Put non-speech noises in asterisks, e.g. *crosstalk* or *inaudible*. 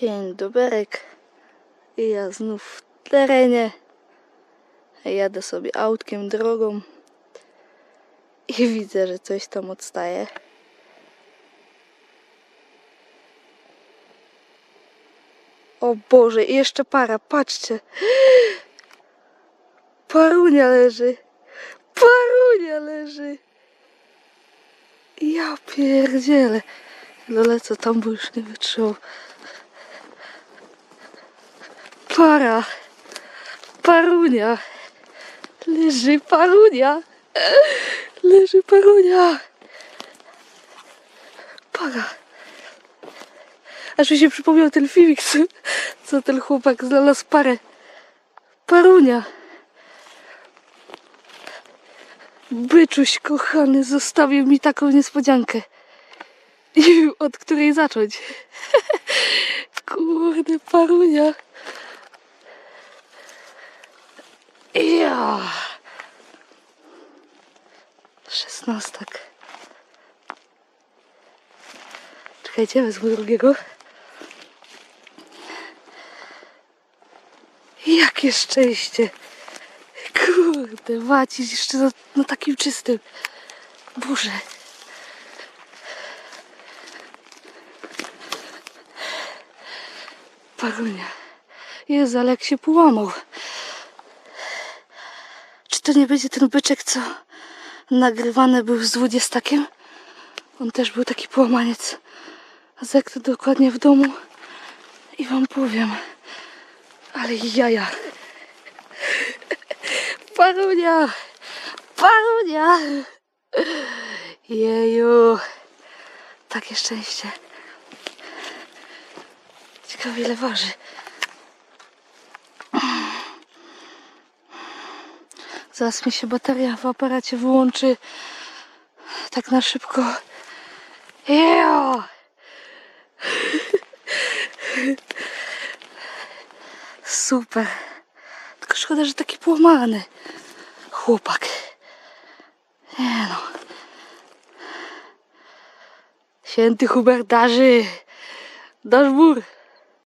Dzień doberek. I ja znów w terenie. Jadę sobie autkiem drogą. I *laughs* widzę, że coś tam odstaje. O Boże, i jeszcze para, patrzcie. *gasps* Parunia leży. Parunia leży. Ja pierdzielę. Ale co tam by już nie wytrzymał. Para. Parunia. Leży parunia. Leży parunia. Para. Aż mi się przypomniał ten filmik, co, ten chłopak znalazł parę. Parunia. Byczuś kochany zostawił mi taką niespodziankę. Nie wiem od której zacząć. *laughs* Kurde, parunia. Ja. Szesnastak. Czekajcie, wezmę drugiego. Jakie szczęście. Kurde, wacić jeszcze na, na takim czystym. Boże. Parunia. Jezu, ale jak się połamał. To nie będzie ten byczek, co nagrywany był z dwudziestakiem? On też był taki połamaniec. Zeknę dokładnie w domu i wam powiem. Ale jaja. *laughs* Parunia! Parunia! Jeju! Takie szczęście. Ciekawe ile waży. Zaraz mi się bateria w aparacie wyłączy tak na szybko. Jejo! Super. Tylko szkoda, że taki połamany chłopak. Nie no. Święty Hubert darzy. Dasz bór.